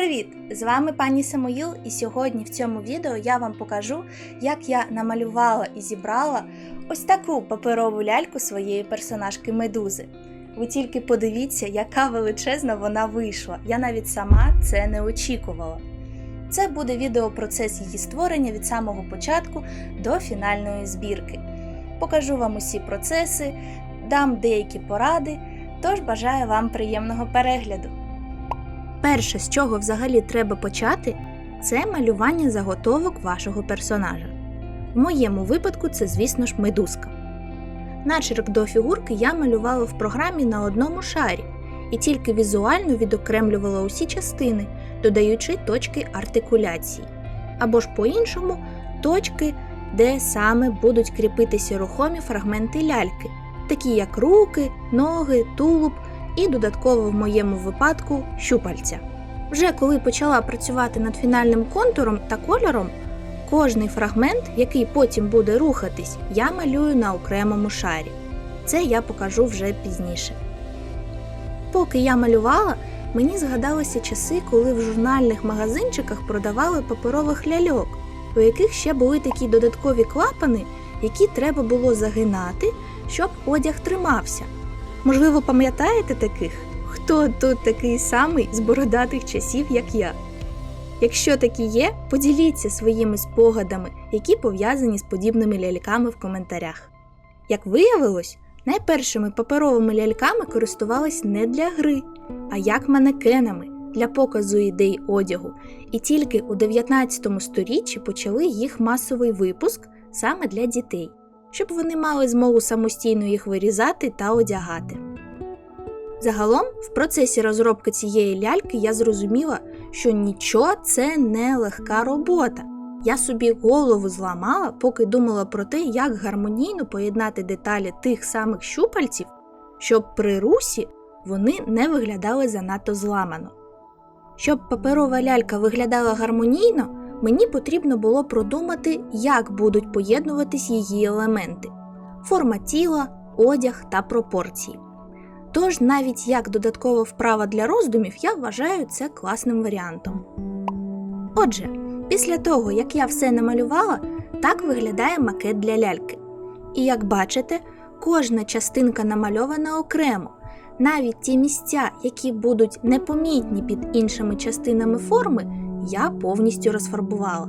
привіт! З вами пані Самоїл, і сьогодні в цьому відео я вам покажу, як я намалювала і зібрала ось таку паперову ляльку своєї персонажки Медузи. Ви тільки подивіться, яка величезна вона вийшла. Я навіть сама це не очікувала. Це буде відеопроцес її створення від самого початку до фінальної збірки. Покажу вам усі процеси, дам деякі поради, тож бажаю вам приємного перегляду. Перше, з чого взагалі треба почати, це малювання заготовок вашого персонажа. В моєму випадку це, звісно ж, медузка. Начерк до фігурки я малювала в програмі на одному шарі і тільки візуально відокремлювала усі частини, додаючи точки артикуляції. Або ж по-іншому точки, де саме будуть кріпитися рухомі фрагменти ляльки, такі як руки, ноги, тулуб і додатково в моєму випадку щупальця. Вже коли почала працювати над фінальним контуром та кольором, кожний фрагмент, який потім буде рухатись, я малюю на окремому шарі. Це я покажу вже пізніше. Поки я малювала, мені згадалися часи, коли в журнальних магазинчиках продавали паперових ляльок, у яких ще були такі додаткові клапани, які треба було загинати, щоб одяг тримався. Можливо, пам'ятаєте таких? Хто тут такий самий з бородатих часів, як я? Якщо такі є, поділіться своїми спогадами, які пов'язані з подібними ляльками в коментарях. Як виявилось, найпершими паперовими ляльками користувались не для гри, а як манекенами для показу ідей одягу, і тільки у 19 сторіччі почали їх масовий випуск саме для дітей щоб вони мали змогу самостійно їх вирізати та одягати. Загалом, в процесі розробки цієї ляльки я зрозуміла, що нічого це не легка робота. Я собі голову зламала, поки думала про те, як гармонійно поєднати деталі тих самих щупальців, щоб при русі вони не виглядали занадто зламано. Щоб паперова лялька виглядала гармонійно, мені потрібно було продумати, як будуть поєднуватись її елементи форма тіла, одяг та пропорції. Тож, навіть як додаткова вправа для роздумів, я вважаю це класним варіантом. Отже, після того, як я все намалювала, так виглядає макет для ляльки. І як бачите, кожна частинка намальована окремо. Навіть ті місця, які будуть непомітні під іншими частинами форми, я повністю розфарбувала.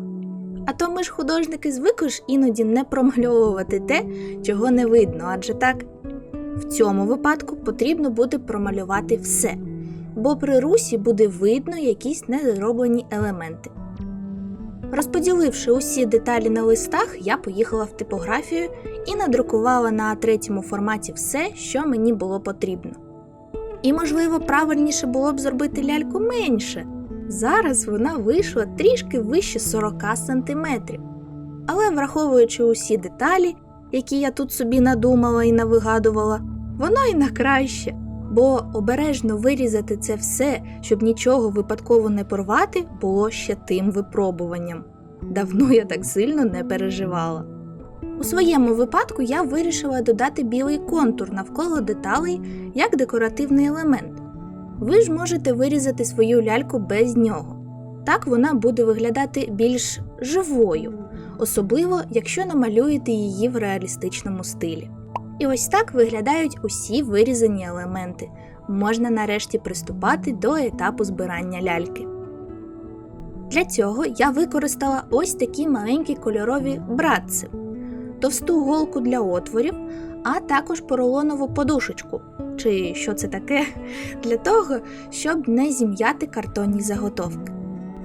А то ми ж художники звикли ж іноді не промальовувати те, чого не видно, адже так. В цьому випадку потрібно буде промалювати все, бо при русі буде видно якісь недороблені елементи. Розподіливши усі деталі на листах, я поїхала в типографію і надрукувала на третьому форматі все, що мені було потрібно. І, можливо, правильніше було б зробити ляльку менше. Зараз вона вийшла трішки вище 40 см. Але враховуючи усі деталі, які я тут собі надумала і навигадувала, воно і на краще, бо обережно вирізати це все, щоб нічого випадково не порвати, було ще тим випробуванням. Давно я так сильно не переживала. У своєму випадку я вирішила додати білий контур навколо деталей як декоративний елемент. Ви ж можете вирізати свою ляльку без нього. Так вона буде виглядати більш живою, особливо якщо намалюєте її в реалістичному стилі. І ось так виглядають усі вирізані елементи. Можна нарешті приступати до етапу збирання ляльки. Для цього я використала ось такі маленькі кольорові братці, товсту голку для отворів, а також поролонову подушечку, чи що це таке, для того, щоб не зім'яти картонні заготовки.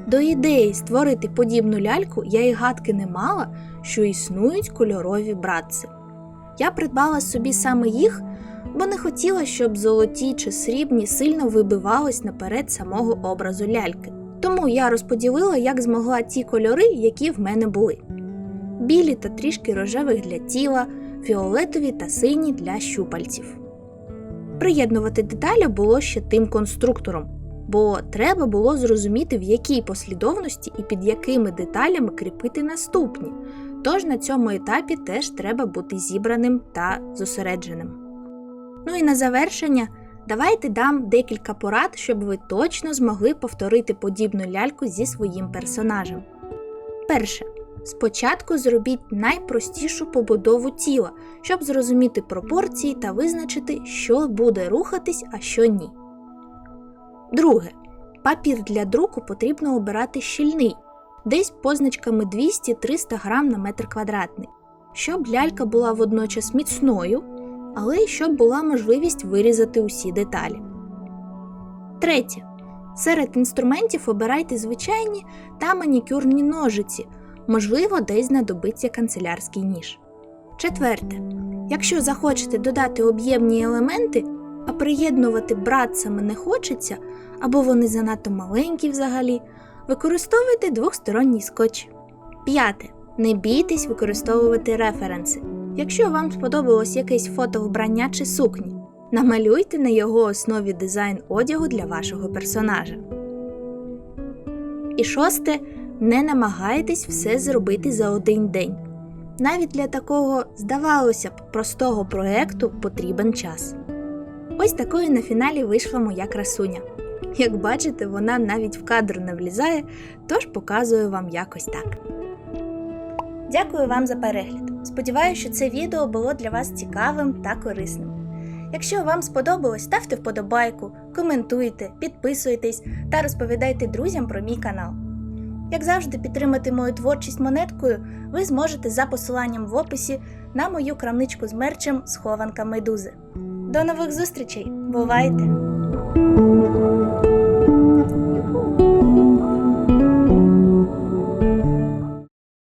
До ідеї створити подібну ляльку я й гадки не мала, що існують кольорові братці. Я придбала собі саме їх, бо не хотіла, щоб золоті чи срібні сильно вибивались наперед самого образу ляльки. Тому я розподілила, як змогла ті кольори, які в мене були: білі та трішки рожевих для тіла, фіолетові та сині для щупальців. Приєднувати деталі було ще тим конструктором, бо треба було зрозуміти, в якій послідовності і під якими деталями кріпити наступні. Тож на цьому етапі теж треба бути зібраним та зосередженим. Ну і на завершення Давайте дам декілька порад, щоб ви точно змогли повторити подібну ляльку зі своїм персонажем. Перше. Спочатку зробіть найпростішу побудову тіла, щоб зрозуміти пропорції та визначити, що буде рухатись, а що ні. Друге. Папір для друку потрібно обирати щільний, десь позначками 200-300 грам на метр квадратний, щоб лялька була водночас міцною, але й щоб була можливість вирізати усі деталі. Третє. Серед інструментів обирайте звичайні та манікюрні ножиці, можливо, десь знадобиться канцелярський ніж. Четверте. Якщо захочете додати об'ємні елементи, а приєднувати братцями не хочеться, або вони занадто маленькі взагалі, використовуйте двохсторонній скотч. П'яте. Не бійтесь використовувати референси. Якщо вам сподобалось якесь фото вбрання чи сукні, намалюйте на його основі дизайн одягу для вашого персонажа. І шосте. Не намагайтесь все зробити за один день. Навіть для такого, здавалося б, простого проекту потрібен час. Ось такою на фіналі вийшла моя красуня. Як бачите, вона навіть в кадр не влізає, тож показую вам якось так. Дякую вам за перегляд. Сподіваюся, що це відео було для вас цікавим та корисним. Якщо вам сподобалось, ставте вподобайку, коментуйте, підписуйтесь та розповідайте друзям про мій канал. Як завжди, підтримати мою творчість монеткою ви зможете за посиланням в описі на мою крамничку з мерчем Схованка Медузи. До нових зустрічей! Бувайте!